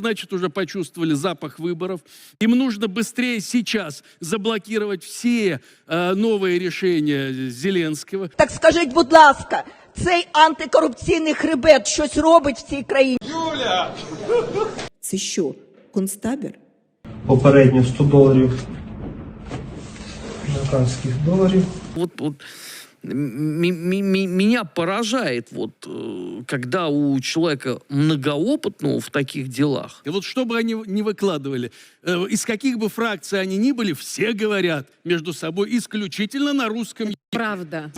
значит, уже почувствовали запах выборов. Им нужно быстрее сейчас заблокировать все э, новые решения Зеленского. Так скажіть, будь ласка, цей антикорупційний хребет щось робить в цій країні? Це що, концтабір? попередньо 100 доларів американських доларів. Вот, вот м- м- м- меня поражает, вот, э, когда у человека многоопытного в таких делах, И вот что бы они не выкладывали, э, из каких бы фракций они ни были, все говорят между собой исключительно на русском языке. Правда.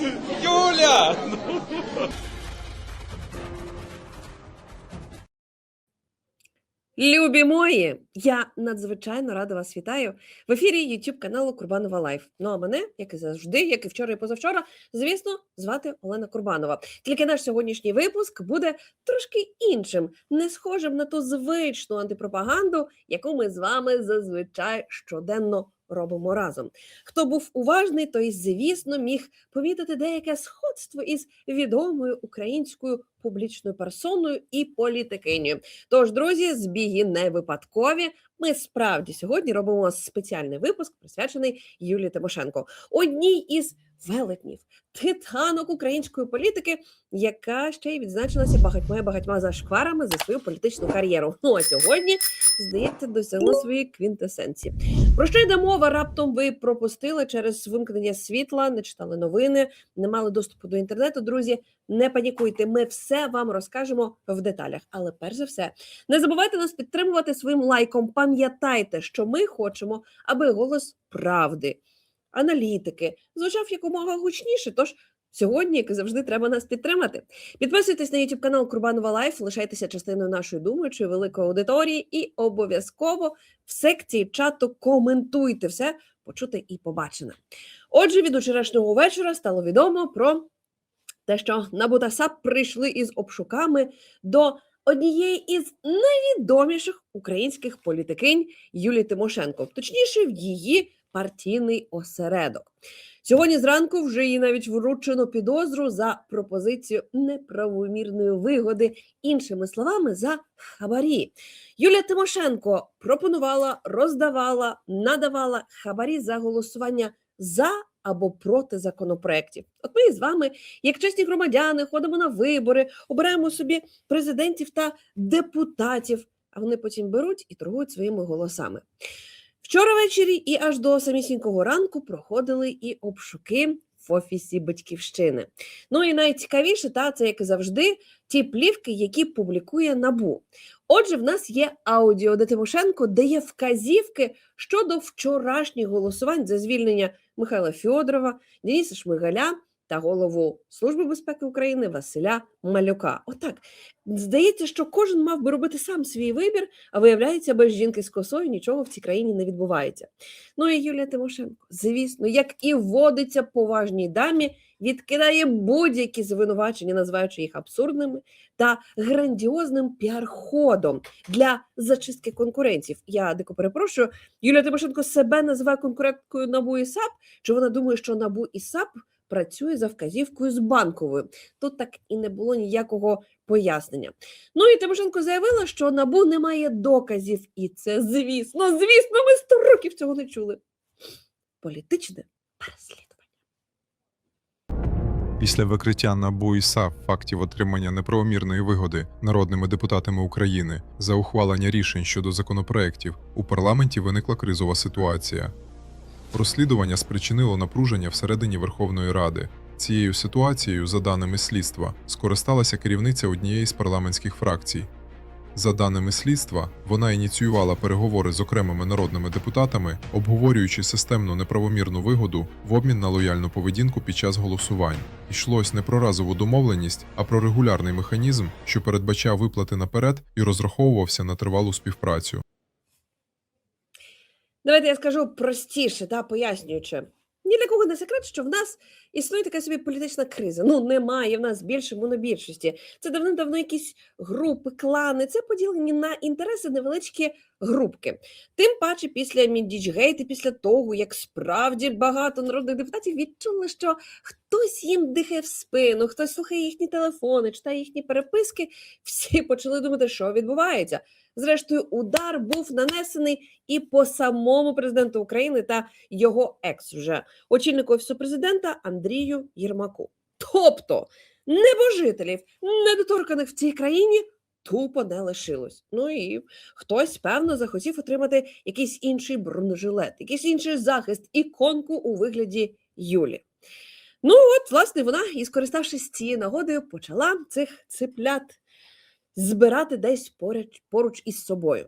Любі мої, я надзвичайно рада вас вітаю в ефірі YouTube каналу Курбанова Лайф. Ну а мене, як і завжди, як і вчора і позавчора, звісно, звати Олена Курбанова. Тільки наш сьогоднішній випуск буде трошки іншим, не схожим на ту звичну антипропаганду, яку ми з вами зазвичай щоденно робимо разом. Хто був уважний, той, звісно, міг помітити деяке сходство із відомою українською публічною персоною і політикинею. Тож, друзі, збіги не випадкові. Ми справді сьогодні робимо спеціальний випуск, присвячений Юлії Тимошенко, одній із велетнів, титанок української політики, яка ще й відзначилася багатьма багатьма зашкварами за свою політичну кар'єру. Ну а сьогодні, здається, досягла своєї квінтесенції. Про що йде мова? Раптом ви пропустили через вимкнення світла, не читали новини, не мали доступу до інтернету. Друзі, не панікуйте, ми все вам розкажемо в деталях. Але перш за все, не забувайте нас підтримувати своїм лайком. Пам'ятайте, що ми хочемо, аби голос правди, аналітики звучав якомога гучніше. Тож сьогодні, як і завжди, треба нас підтримати. Підписуйтесь на YouTube канал Курбанова Лайф, лишайтеся частиною нашої думаючої великої аудиторії і обов'язково в секції чату коментуйте все почуте і побачене. Отже, від вчорашнього вечора стало відомо про те, що НАБУ та САП прийшли із обшуками до однієї із найвідоміших українських політикинь Юлії Тимошенко, точніше, в її партійний осередок. Сьогодні зранку вже їй навіть вручено підозру за пропозицію неправомірної вигоди, іншими словами, за хабарі. Юлія Тимошенко пропонувала, роздавала, надавала хабарі за голосування за або проти законопроєктів. От ми з вами, як чесні громадяни, ходимо на вибори, обираємо собі президентів та депутатів, а вони потім беруть і торгують своїми голосами. Вчора ввечері і аж до самісінького ранку проходили і обшуки в офісі батьківщини. Ну і найцікавіше, та це як і завжди, ті плівки, які публікує набу. Отже, в нас є аудіо, де Тимошенко дає вказівки щодо вчорашніх голосувань за звільнення Михайла Фьодорова, Дениса Шмигаля та голову Служби безпеки України Василя Малюка. Отак здається, що кожен мав би робити сам свій вибір, а виявляється, без жінки з косою нічого в цій країні не відбувається. Ну і Юлія Тимошенко, звісно, як і вводиться поважній дамі, відкидає будь-які звинувачення, називаючи їх абсурдними та грандіозним піар-ходом для зачистки конкурентів. Я дико перепрошую. Юлія Тимошенко себе називає конкуренткою НАБУ і САП. Чи вона думає, що НАБУ і САП працює за вказівкою з банковою? Тут так і не було ніякого пояснення. Ну і Тимошенко заявила, що НАБУ не має доказів, і це звісно, звісно, ми сто років цього не чули. Політичне переслідування. Після викриття НАБУ і САП фактів отримання неправомірної вигоди народними депутатами України за ухвалення рішень щодо законопроєктів у парламенті виникла кризова ситуація. Розслідування спричинило напруження всередині Верховної Ради. Цією ситуацією, за даними слідства, скористалася керівниця однієї з парламентських фракцій. За даними слідства, вона ініціювала переговори з окремими народними депутатами, обговорюючи системну неправомірну вигоду в обмін на лояльну поведінку під час голосувань. Йшлось не про разову домовленість, а про регулярний механізм, що передбачав виплати наперед і розраховувався на тривалу співпрацю. Давайте я скажу простіше та пояснюючи. Ні для кого не секрет, що в нас існує така собі політична криза. Ну немає в нас більше монобільшості. Це давним-давно якісь групи, клани. Це поділені на інтереси невеличкі групки. Тим паче після Міндічгейт після того, як справді багато народних депутатів відчули, що хтось їм дихає в спину, хтось слухає їхні телефони, читає їхні переписки. Всі почали думати, що відбувається. Зрештою, удар був нанесений і по самому президенту України та його екс вже очільнику офісу президента Андрію Єрмаку. Тобто небожителів, недоторканих в цій країні тупо не лишилось. Ну і хтось, певно, захотів отримати якийсь інший бронежилет, якийсь інший захист, іконку у вигляді Юлі. Ну, от, власне, вона, і скориставшись цією нагодою, почала цих циплят збирати десь поруч, поруч із собою.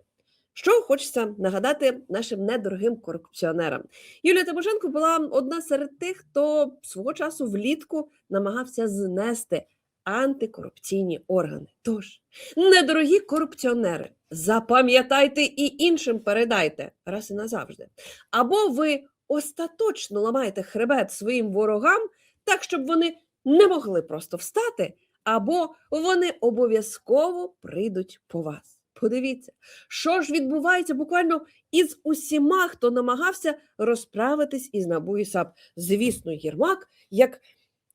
Що хочеться нагадати нашим недорогим корупціонерам. Юлія Тимошенко була одна серед тих, хто свого часу влітку намагався знести антикорупційні органи. Тож, недорогі корупціонери, запам'ятайте і іншим передайте раз і назавжди. Або ви остаточно ламаєте хребет своїм ворогам, так щоб вони не могли просто встати, або вони обов'язково прийдуть по вас. Подивіться, що ж відбувається буквально із усіма, хто намагався розправитись із НАБУ і САП. Звісно, Єрмак як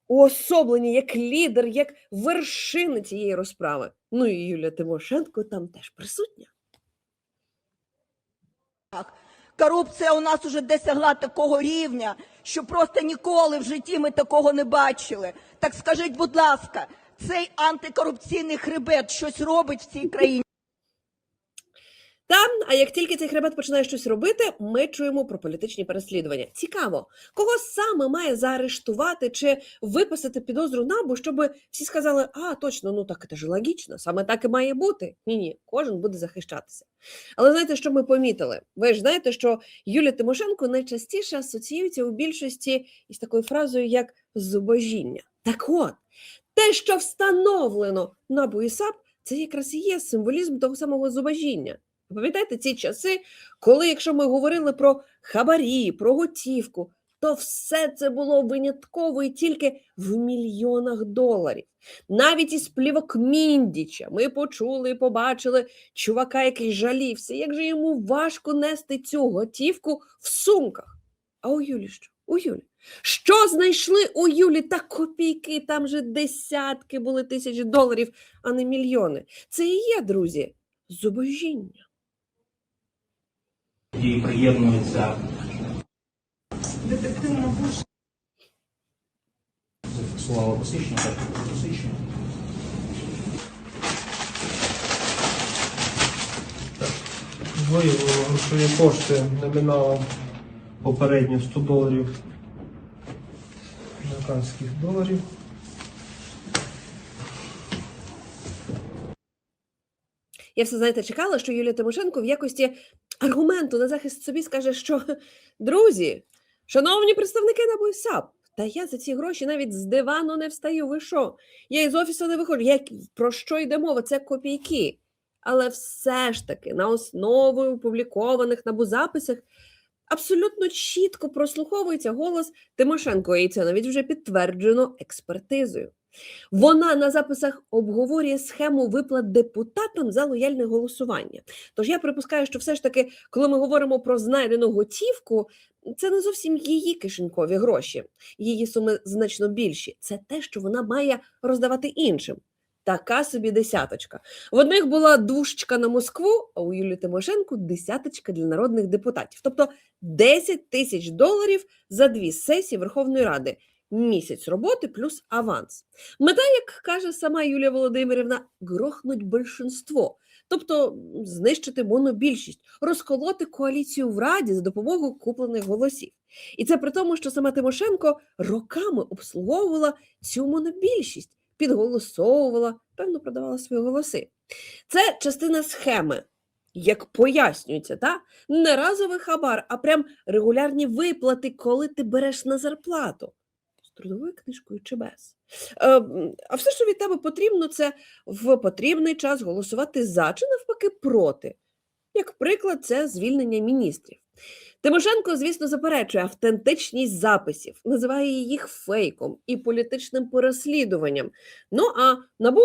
уособлення, як лідер, як вершина цієї розправи. Ну і Юлія Тимошенко там теж присутня. Корупція у нас уже досягла такого рівня, що просто ніколи в житті ми такого не бачили. Так скажіть, будь ласка, цей антикорупційний хребет щось робить в цій країні? Та, а як тільки цей хребет починає щось робити, ми чуємо про політичні переслідування. Цікаво, кого саме має заарештувати чи виписати підозру набу, щоб всі сказали, а точно, ну так це ж логічно, саме так і має бути. Ні, ні, кожен буде захищатися. Але знаєте, що ми помітили? Ви ж знаєте, що Юлія Тимошенко найчастіше асоціюється у більшості із такою фразою, як зубожіння. Так от, те, що встановлено набу і САП, це якраз і є символізм того самого зубожіння. Пам'ятаєте ці часи, коли, якщо ми говорили про хабарі, про готівку, то все це було винятково і тільки в мільйонах доларів. Навіть із плівок Міндіча ми почули і побачили чувака, який жалівся, як же йому важко нести цю готівку в сумках. А у Юлі що? У Юлі. Що знайшли у Юлі та копійки? Там же десятки були тисяч доларів, а не мільйони. Це і є, друзі, зубожіння. Тоді приєднується зафіксувала посвідчення, так, посвідчення. Виявлено грошові кошти номіналом попередньо 100 доларів американських доларів. Я все знаєте, чекала, що Юлія Тимошенко в якості аргументу на захист собі скаже, що друзі, шановні представники НАБУ і САП, та я за ці гроші навіть з дивану не встаю. Ви що? Я із офісу не виходжу. Я... Про що йде мова? Це копійки. Але все ж таки на основі опублікованих НАБУ записах абсолютно чітко прослуховується голос Тимошенко, і це навіть вже підтверджено експертизою. Вона на записах обговорює схему виплат депутатам за лояльне голосування. Тож я припускаю, що все ж таки, коли ми говоримо про знайдену готівку, це не зовсім її кишенькові гроші, її суми значно більші. Це те, що вона має роздавати іншим. Така собі десяточка. В одних була душечка на Москву, а у Юлії Тимошенко десяточка для народних депутатів. Тобто 10 тисяч доларів за дві сесії Верховної Ради. Місяць роботи плюс аванс. Мета, як каже сама Юлія Володимирівна, грохнуть більшинство, тобто знищити монобільшість, розколоти коаліцію в Раді за допомогою куплених голосів. І це при тому, що сама Тимошенко роками обслуговувала цю монобільшість, підголосовувала, певно, продавала свої голоси. Це частина схеми. Як пояснюється, та не разовий хабар, а прям регулярні виплати, коли ти береш на зарплату з трудовою книжкою чи без. А все, що від тебе потрібно, це в потрібний час голосувати за чи навпаки проти. Як приклад, це звільнення міністрів. Тимошенко, звісно, заперечує автентичність записів, називає їх фейком і політичним переслідуванням. Ну а набу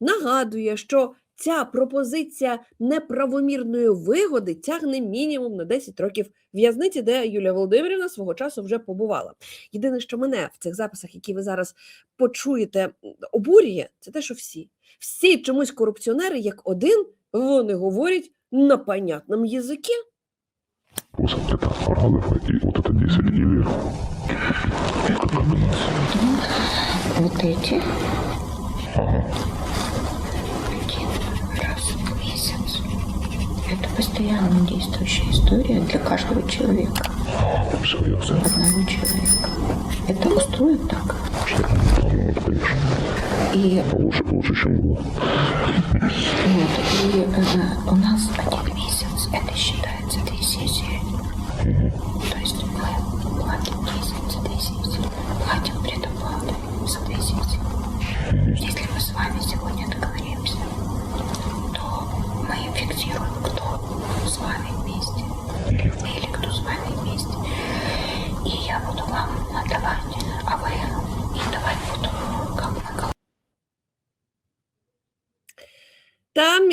нагадує, що ця пропозиція неправомірної вигоди тягне мінімум на 10 років в'язниці, де Юлія Володимирівна свого часу вже побувала. Єдине, що мене в цих записах, які ви зараз почуєте, обурює, це те, що всі, всі чомусь корупціонери, як один, вони говорять на понятном язикі. Вот это параграфа и вот это 10 или Вот эти. ага. Один раз в месяц. Это постоянно действующая история для каждого человека. все ясно. Одного человека. Это устроит так. Ну, это, конечно, И, лучше, лучше, чем было. вот, и э, у нас один месяц. Это считается две сессии. То есть мы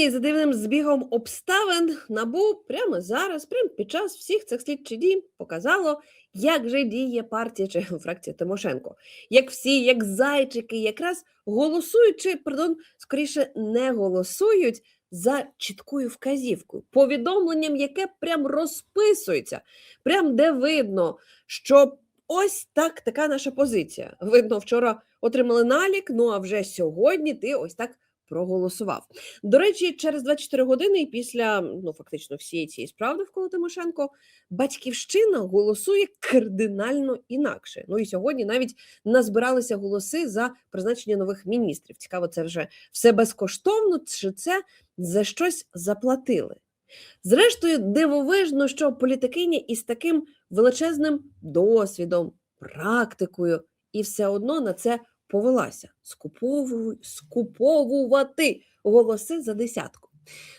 і за дивним збігом обставин набу прямо зараз, прямо під час всіх цих слідчих дій показало, як же діє партія чи фракція Тимошенко. Як всі, як зайчики, якраз голосують, чи, пардон, скоріше не голосують за чіткою вказівкою, повідомленням, яке прям розписується, прям де видно, що ось так така наша позиція. Видно, вчора отримали налік, ну а вже сьогодні ти ось так проголосував. До речі, через 24 години після ну фактично всієї цієї справи навколо Тимошенко батьківщина голосує кардинально інакше. Ну і сьогодні навіть назбиралися голоси за призначення нових міністрів. Цікаво, це вже все безкоштовно, чи це за щось заплатили? Зрештою, дивовижно, що політикиня із таким величезним досвідом, практикою, і все одно на це повелася скупову- скуповувати голоси за десятку.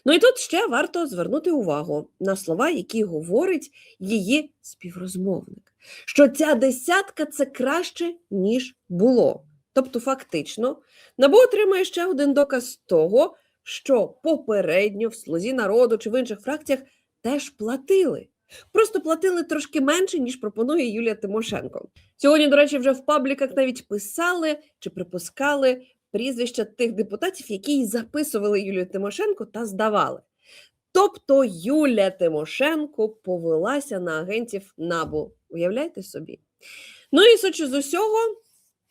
Ну і тут ще варто звернути увагу на слова, які говорить її співрозмовник, що ця десятка це краще, ніж було. Тобто, фактично, НАБУ отримає ще один доказ того, що попередньо в слузі народу чи в інших фракціях теж платили. Просто платили трошки менше, ніж пропонує Юлія Тимошенко. Сьогодні, до речі, вже в пабліках навіть писали чи припускали прізвища тих депутатів, які записували Юлію Тимошенко та здавали. Тобто Юлія Тимошенко повелася на агентів НАБУ. Уявляєте собі? Ну і сучи з усього,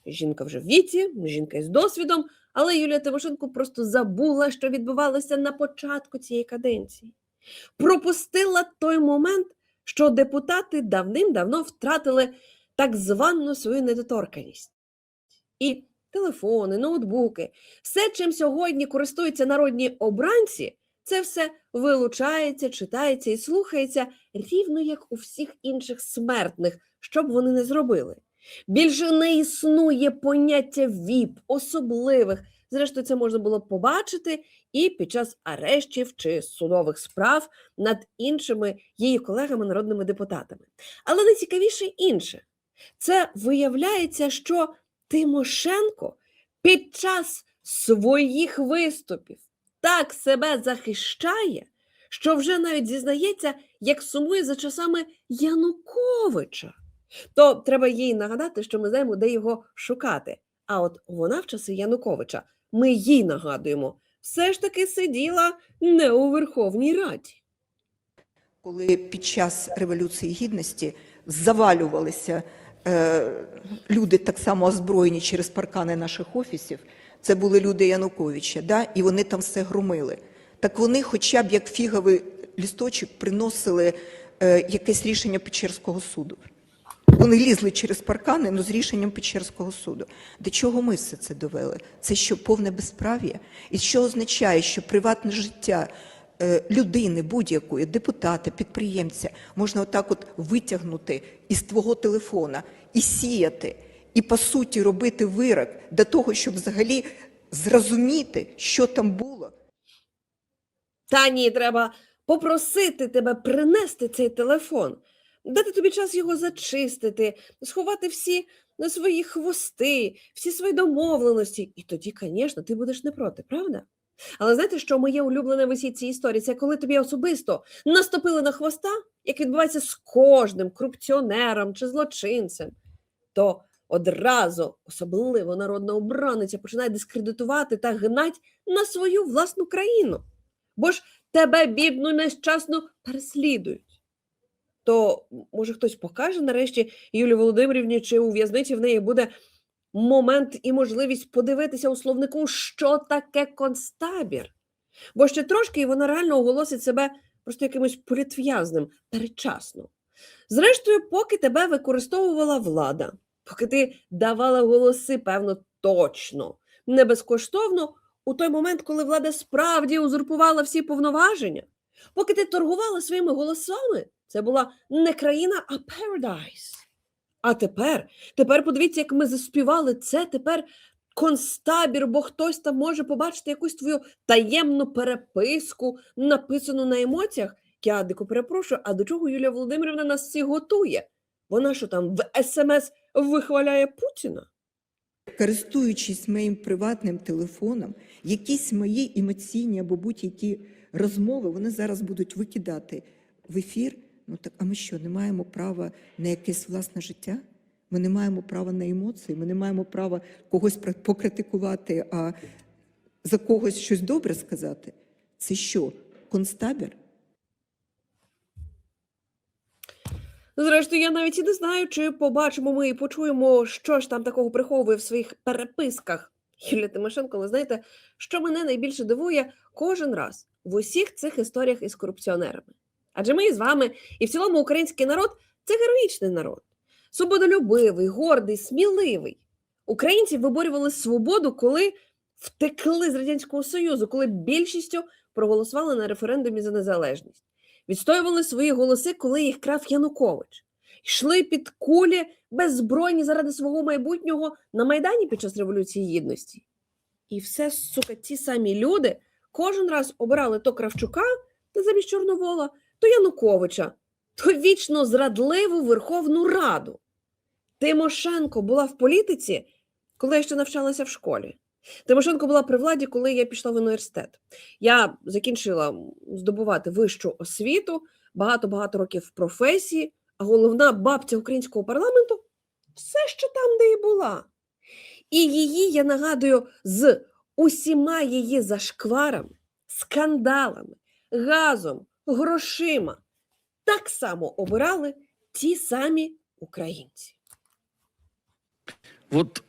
жінка вже в віці, жінка із досвідом, але Юлія Тимошенко просто забула, що відбувалося на початку цієї каденції. Пропустила той момент, що депутати давним-давно втратили так звану свою недоторканність. І телефони, ноутбуки, все, чим сьогодні користуються народні обранці, це все вилучається, читається і слухається рівно як у всіх інших смертних, що б вони не зробили. Більше не існує поняття ВІП, особливих. Зрештою, це можна було побачити і під час арештів чи судових справ над іншими її колегами, народними депутатами. Але найцікавіше інше. Це виявляється, що Тимошенко під час своїх виступів так себе захищає, що вже навіть зізнається, як сумує за часами Януковича. То треба їй нагадати, що ми знаємо, де його шукати. А от вона в часи Януковича, ми їй нагадуємо, все ж таки сиділа не у Верховній Раді. коли під час Революції Гідності завалювалися е, люди так само озброєні через паркани наших офісів, це були люди Януковича, да? і вони там все громили. Так вони хоча б як фіговий лісточок приносили е, якесь рішення Печерського суду. Вони лізли через паркани, але з рішенням Печерського суду. До чого ми все це довели? Це що повне безправ'я? І що означає, що приватне життя е, людини будь-якої, депутата, підприємця, можна отак от витягнути із твого телефона і сіяти, і по суті робити вирок для того, щоб взагалі зрозуміти, що там було. Та ні, треба попросити тебе принести цей телефон, дати тобі час його зачистити, сховати всі на свої хвости, всі свої домовленості. І тоді, звісно, ти будеш не проти, правда? Але знаєте, що моє улюблене в усій цій історії? Це коли тобі особисто наступили на хвоста, як відбувається з кожним корупціонером чи злочинцем, то одразу особливо народна обраниця починає дискредитувати та гнать на свою власну країну. бо ж тебе, бідну, нещасно переслідують. То, може, хтось покаже нарешті Юлії Володимирівні, чи у в'язниці в неї буде момент і можливість подивитися у словнику, що таке концтабір. Бо ще трошки і вона реально оголосить себе просто якимось політв'язним передчасно. Зрештою, поки тебе використовувала влада, поки ти давала голоси, певно, точно, не безкоштовно, у той момент, коли влада справді узурпувала всі повноваження, поки ти торгувала своїми голосами, це була не країна, а paradise. А тепер, тепер подивіться, як ми заспівали це тепер концтабір, бо хтось там може побачити якусь твою таємну переписку, написану на емоціях. Я дико перепрошую, а до чого Юлія Володимирівна нас всіх готує? Вона що там в смс вихваляє Путіна? Користуючись моїм приватним телефоном, якісь мої емоційні або будь-які розмови вони зараз будуть викидати в ефір. Ну так, а ми що, не маємо права на якесь власне життя? Ми не маємо права на емоції, ми не маємо права когось покритикувати, а за когось щось добре сказати. Це що, концтабір? Зрештою, я навіть і не знаю, чи побачимо ми і почуємо, що ж там такого приховує в своїх переписках Юлія Тимошенко. Але знаєте, що мене найбільше дивує кожен раз в усіх цих історіях із корупціонерами. Адже ми з вами і в цілому український народ це героїчний народ, свободолюбивий, гордий, сміливий. Українці виборювали свободу, коли втекли з Радянського Союзу, коли більшістю проголосували на референдумі за незалежність відстоювали свої голоси, коли їх крав Янукович, йшли під кулі беззбройні заради свого майбутнього на Майдані під час Революції Гідності. І все, сука, ті самі люди кожен раз обирали то Кравчука та замість Чорновола, то Януковича, то вічно зрадливу Верховну Раду. Тимошенко була в політиці, коли я ще навчалася в школі. Тимошенко була при владі, коли я пішла в університет. Я закінчила здобувати вищу освіту, багато-багато років в професії, а головна бабця українського парламенту все ще там, де і була. І її, я нагадую, з усіма її зашкварами, скандалами, газом, грошима так само обирали ті самі українці. Вот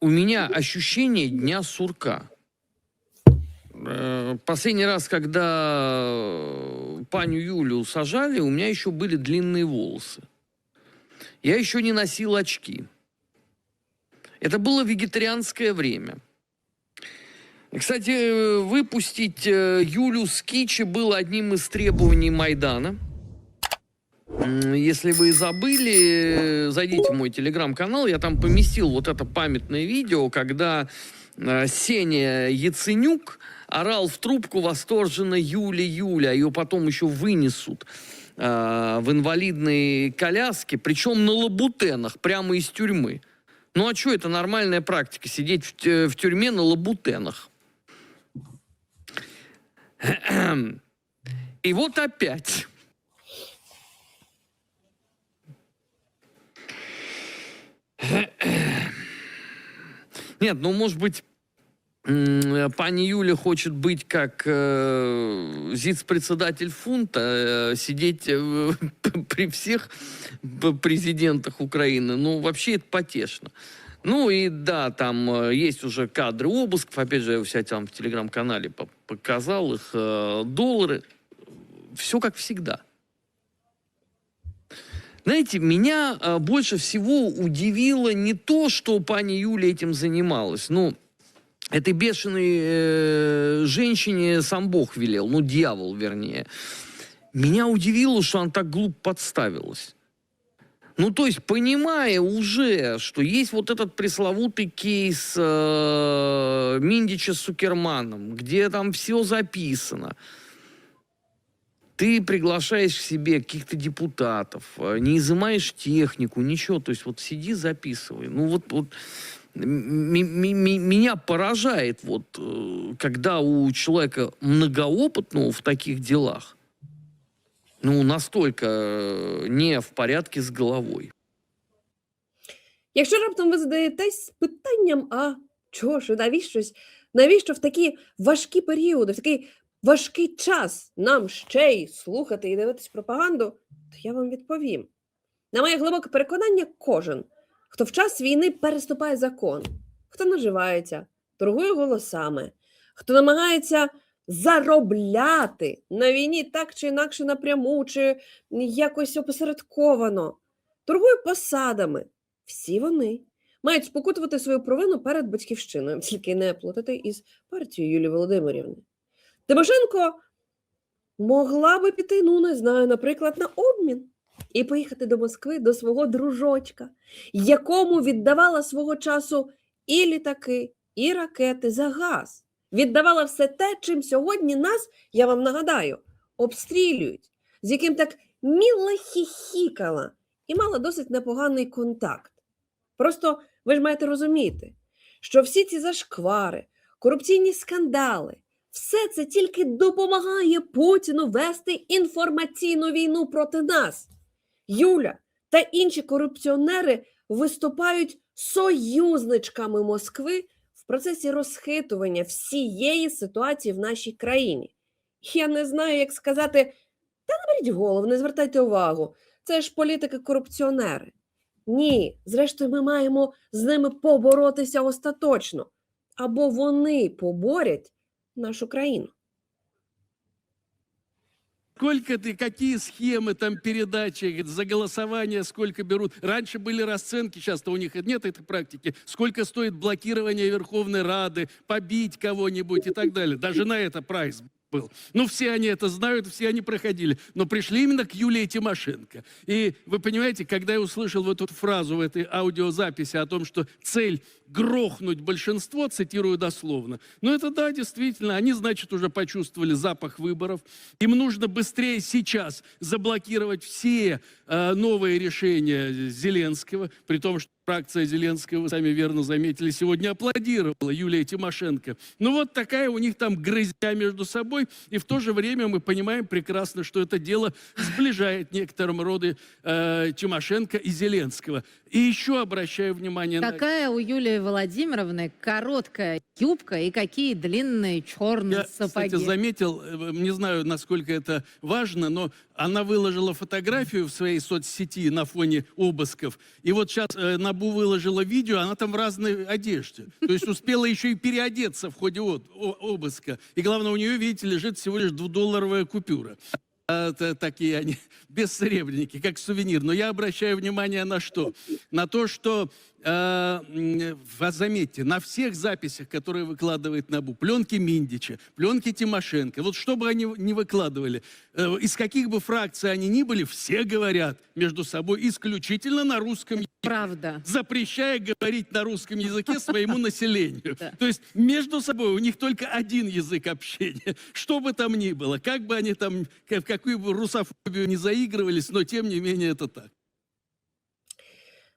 у меня ощущение дня сурка. Э, Последний раз, когда э, паню Юлю сажали, у меня еще были длинные волосы. Я еще не носил очки. Это было вегетарианское время. Кстати, э, выпустить э, Юлю с Кичи было одним из требований Майдана. Если вы забыли, э, зайдите в мой телеграм-канал, я там поместил вот это памятное видео, когда Сеня Яценюк орал в трубку восторженно Юля, Юля, ее потом еще вынесут э, в инвалидные коляски, причем на лабутенах, прямо из тюрьмы. Ну а что, это нормальная практика, сидеть в, тю- в тюрьме на лабутенах. И вот опять. Нет, ну, может быть, пани Юля хочет быть как э, зиц-председатель фунта, э, сидеть э, при всех президентах Украины. Ну, вообще это потешно. Ну и да, там э, есть уже кадры обысков. Опять же, я у себя там в телеграм-канале по- показал их. э, доллары. Все как всегда. Знаете, меня э, больше всего удивило не то, что пани Юля этим занималась. Ну, этой бешеной э, женщине сам Бог велел, ну, дьявол, вернее. Меня удивило, что она так глупо подставилась. Ну, то есть, понимая уже, что есть вот этот пресловутый кейс э, Миндича с Сукерманом, где там все записано, ты приглашаешь к себе каких-то депутатов, э, не изымаешь технику, ничего, то есть вот сиди, записывай. Ну вот, вот меня поражает вот, э, когда у человека многоопытного в таких делах, ну, настолько э, не в порядке с головой. Якщо раптом ви задаєтесь питанням, а чого ж, навіщось, навіщо в такі важкі періоди, в такий важкий час нам ще й слухати і дивитись пропаганду, то я вам відповім. На моє глибоке переконання, кожен, хто в час війни переступає закон, хто наживається, торгує голосами, хто намагається заробляти на війні так чи інакше напряму, чи якось опосередковано, торгує посадами. Всі вони мають спокутувати свою провину перед батьківщиною, тільки не плутати із партією Юлії Володимирівни. Тимошенко могла би піти, ну не знаю, наприклад, на обмін і поїхати до Москви до свого дружочка, якому віддавала свого часу і літаки, і ракети за газ. Віддавала все те, чим сьогодні нас, я вам нагадаю, обстрілюють, з яким так міло хіхікала і мала досить непоганий контакт. Просто ви ж маєте розуміти, що всі ці зашквари, корупційні скандали, все це тільки допомагає Путіну вести інформаційну війну проти нас. Юля та інші корупціонери виступають союзничками Москви в процесі розхитування всієї ситуації в нашій країні. Я не знаю, як сказати, та наберіть голову, не звертайте увагу. Це ж політики-корупціонери. Ні, зрештою, ми маємо з ними поборотися остаточно. Або вони поборять нашу країну. Сколько ты, какие схемы там передачи, за голосование сколько берут. Раньше были расценки, сейчас-то у них нет этой практики. Сколько стоит блокирование Верховной Рады, побить кого-нибудь и так далее. Даже на это прайс был. Ну, все они это знают, все они проходили. Но пришли именно к Юлии Тимошенко. И вы понимаете, когда я услышал вот эту фразу в этой аудиозаписи о том, что цель грохнуть большинство, цитирую дословно, ну это да, действительно, они, значит, уже почувствовали запах выборов. Им нужно быстрее сейчас заблокировать все э, новые решения Зеленского, при том, что фракция Зеленского, вы сами верно заметили, сегодня аплодировала Юлия Тимошенко. Ну вот такая у них там грызня между собой, и в то же время мы понимаем прекрасно, что это дело сближает в некотором роде э, Тимошенко и Зеленского. И еще обращаю внимание на... Какая у Юлии Владимировны короткая юбка и какие длинные черные Я, сапоги. кстати, заметил, э, не знаю, насколько это важно, но она выложила фотографию в своей соцсети на фоне обысков. И вот сейчас э, Набу выложила видео, она там в разной одежде. То есть успела еще и переодеться в ходе от- о- обыска. И главное, у нее, видите, лежит всего лишь двухдолларовая купюра. Такие они, бессребреники, как сувенир. Но я обращаю внимание на что? На то, что, э, заметьте, на всех записях, которые выкладывает НАБУ, пленки Миндича, пленки Тимошенко, вот что бы они не выкладывали, э, из каких бы фракций они ни были, все говорят между собой исключительно на русском языке Правда. запрещая говорить на русском языке своему населению. То есть между собой у них только один язык общения. Что бы там ни было, как бы они там, в какую бы русофобию не заигрывались, но тем не менее это так.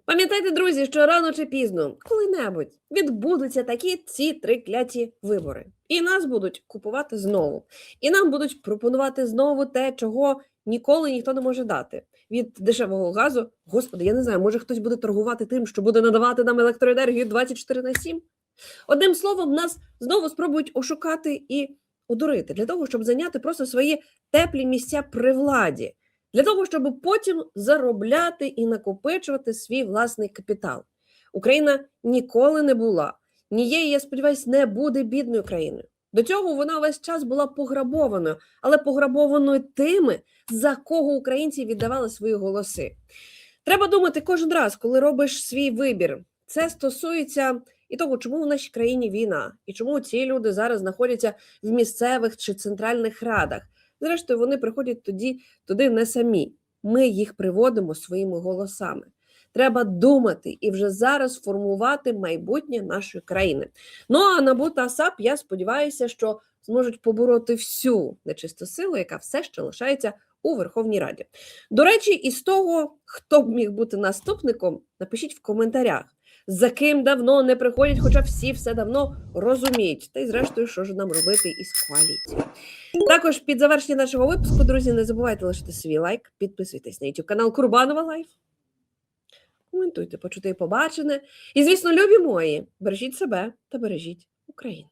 Пам'ятайте, друзі, що рано чи пізно, коли-небудь, відбудуться такі ці три кляті вибори. І нас будуть купувати знову. І нам будуть пропонувати знову те, чого ніколи ніхто не може дати. Від дешевого газу, господи, я не знаю, може хтось буде торгувати тим, що буде надавати нам електроенергію 24 на 7? Одним словом, нас знову спробують ошукати і одурити для того, щоб зайняти просто свої теплі місця при владі для того, щоб потім заробляти і накопичувати свій власний капітал. Україна ніколи не була, ні я сподіваюся, не буде бідною країною. До цього вона весь час була пограбованою, але пограбованою тими, за кого українці віддавали свої голоси. Треба думати кожен раз, коли робиш свій вибір. Це стосується і того, чому в нашій країні війна, і чому ці люди зараз знаходяться в місцевих чи центральних радах. Зрештою, вони приходять тоді туди не самі. Ми їх приводимо своїми голосами. Треба думати і вже зараз формувати майбутнє нашої країни. Ну а НАБУ та САП, я сподіваюся, що зможуть побороти всю нечисту силу, яка все ще лишається у Верховній Раді. До речі, із того, хто б міг бути наступником, напишіть в коментарях, за ким давно не приходять, хоча всі все давно розуміють. Та й зрештою, що ж нам робити із коаліцією. Також під завершення нашого випуску, друзі, не забувайте лишити свій лайк, підписуйтесь на YouTube канал Курбанова Лайф. Коментуйте, почути і побачене. І, звісно, любі мої, бережіть себе та бережіть Україну.